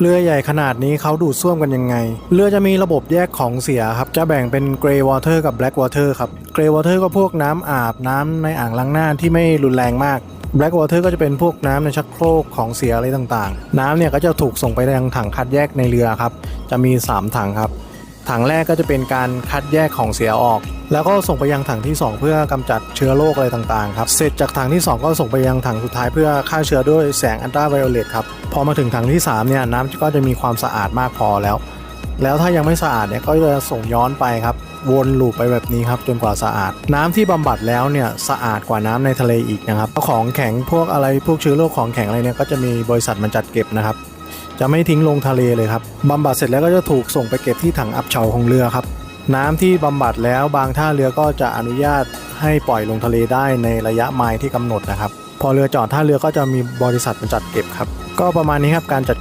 เรือใหญ่ขนาดนี้เขาดูดซ่วมกันยังไง เรือจะมีระบบแยกของเสียครับ จะแบ่งเป็น Grey Water กับแบล็กวอเตอร์ครับ Grey Water ก็พวกน้ำอาบน้ำในอ่างล้างหน้าที่ไม่รุนแรงมากแบล็กวอเตอร์ก็จะเป็นพวกน้ำในชักโครกของเสียอะไรต่างๆ น้ำเนี่ยก็จะถูกส่งไปยังถังคัดแยกในเรือครับ จะมี 3 ถังครับ ถังแรกก็จะเป็นการคัดแยกของเสียออก แล้วก็ส่งไปยังถังที่ 2 เพื่อกำจัดเชื้อโรคอะไรต่างๆครับเสร็จจากถังที่ 2 ก็ส่งไปยังถังสุดท้ายเพื่อฆ่าเชื้อด้วยแสงอัลตราไวโอเลตครับพอมาถึงถังที่3เนี่ยน้ำก็จะมีความสะอาดมากพอแล้ว แล้วถ้ายังไม่สะอาดเนี่ยก็จะส่งย้อนไปครับวนลูปไปแบบนี้ครับจนกว่าสะอาด น้ำที่บำบัดแล้วเนี่ยสะอาดกว่าน้ำในทะเลอีกนะครับของแข็งพวกอะไรพวกเชื้อโรคของแข็งอะไรเนี่ยก็จะมีบริษัทมันจัดเก็บนะครับ จะไม่ทิ้งลงทะเลเลยครับบำบัดเสร็จแล้วก็จะถูกส่งไปเก็บที่ถังอับเฉาของเรือครับ น้ำที่บำบัดแล้วบางท่าเรือก็จะอนุญาตให้ปล่อยลงทะเลได้ในระยะไมล์ที่กำหนดนะครับ พอเรือจอดท่าเรือก็จะมีบริษัทมาจัดเก็บครับ ก็ประมาณนี้ครับการจัด